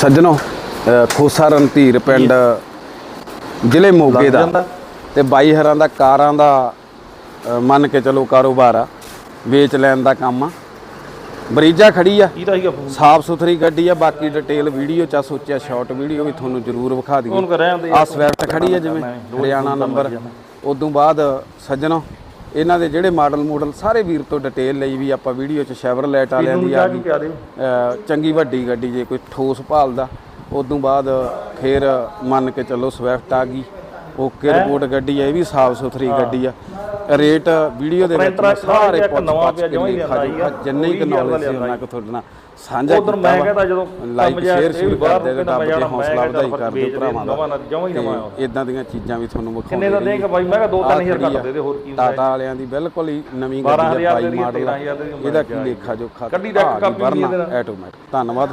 ਸੱਜਣੋ ਖੋਸਾ ਰਣਧੀਰ ਪਿੰਡ ਜ਼ਿਲ੍ਹੇ ਮੋਗੇ ਦਾ। ਤੇ ਬਾਈ ਹਰਾਂ ਦਾ ਕਾਰਾਂ ਦਾ ਮੰਨ ਕੇ ਚਲੋ ਕਾਰੋਬਾਰ ਆ ਵੇਚ ਲੈਣ ਦਾ ਕੰਮ ਆ। ਬਰੀਜਾ ਖੜੀ ਆ। ਸਾਫ਼ ਸੁਥਰੀ ਗੱਡੀ ਆ ਬਾਕੀ ਡਿਟੇਲ ਵੀਡੀਓ ਚ ਸੋਚਿਆ ਸ਼ਾਰਟ ਵੀਡੀਓ ਵੀ ਤੁਹਾਨੂੰ ਜ਼ਰੂਰ ਵਿਖਾ ਦਈਏ। ਆ ਸਵਿਫਟ ਖੜੀ ਆ ਜਿਵੇਂ ਹਰਿਆਣਾ ਨੰਬਰ। ਉਦੋਂ ਬਾਅਦ ਸੱਜਣੋ ਇਹਨਾਂ ਦੇ ਜਿਹੜੇ ਮਾਡਲ ਮੂਡਲ ਸਾਰੇ ਵੀਰ ਤੋਂ ਡਿਟੇਲ ਲਈ ਵੀ ਆਪਾਂ ਵੀਡੀਓ ਚ ਸ਼ੈਵਰਲੈਟ ਵਾਲਿਆਂ ਦੀ ਆ ਗਈ। ਚੰਗੀ ਵੱਡੀ ਗੱਡੀ ਜੇ ਕੋਈ ਠੋਸ ਭਾਲਦਾ ਉਦੋਂ ਬਾਅਦ ਫਿਰ ਮੰਨ ਕੇ ਚੱਲੋ ਸਵਿਫਟ ਆ ਗਈ। ਓਕੇ ਰਿਪੋਰਟ ਗੱਡੀ ਆ ਇਹ ਵੀ ਸਾਫ਼ ਸੁਥਰੀ ਗੱਡੀ ਆ। ਰੇਟ ਵੀਡੀਓ ਦੇ ਵਿੱਚ ਸਾਰੇ ਇੱਕ ਪੁੱਛ ਨਵਾਂ ਪੁੱਛ ਪਿਆ ਕੇ ਜਮਾਂ ਹੀ ਲਿਖਾ ਲਿਆਂਦਾ ਜੂਗਾ ਜਿੰਨੇ ਹੀ ਨੌਲੇਜ ਸੀ ਉਹਨਾਂ ਕੋ ਤੁਹਾਡੇ ਨਾਲ। ਸਾਂਝਾ ਉਧਰ ਮੈਂ ਕਹਿੰਦਾ ਜਦੋਂ ਲਾਈਕ ਸ਼ੇਅਰ ਸ਼ੁਰੂ ਵੀ ਕਰ ਬਾਹਰ ਦੇ ਨੂੰ ਰੱਬ ਮੈਂ ਦੇ ਹੌਸਲਾ ਵਧਾਈ ਚੱਲ ਕਰ ਦਿਓ ਵੇਚ ਦੇ, ਭਰਾਵਾਂ ਦਾ ਇਦਾਂ ਦੀਆਂ ਚੀਜ਼ਾਂ ਵੀ ਤੁਹਾਨੂੰ ਵਿਖਾਉਂਦੇ ਕਿੰਨੇ ਦਾ। ਦੇਂਗਾ ਬਾਈ? ਮੈਂ ਕਿਹਾ 2-3000 ਆਹ ਘੱਟ ਦੇ ਦੇ ਹੋਰ ਕੀ ਟਾਟਾ ਵਾਲਿਆਂ ਦੀ ਬਿਲਕੁਲ ਹੀ ਨਵੀਂ 12,000 ਗੱਡੀ ਆ ਬਾਈ ਮਾਡਲ 13,000 ਦੀ ਇਹਦਾ ਕੀ ਲੇਖਾ ਜੋਖਾ ਕੱਢੀ ਇੱਕ ਕਾਪੀ ਵੀ ਇਹਦੇ ਨਾਲ। ਆਟੋਮੈਟਿਕ ਧੰਨਵਾਦ।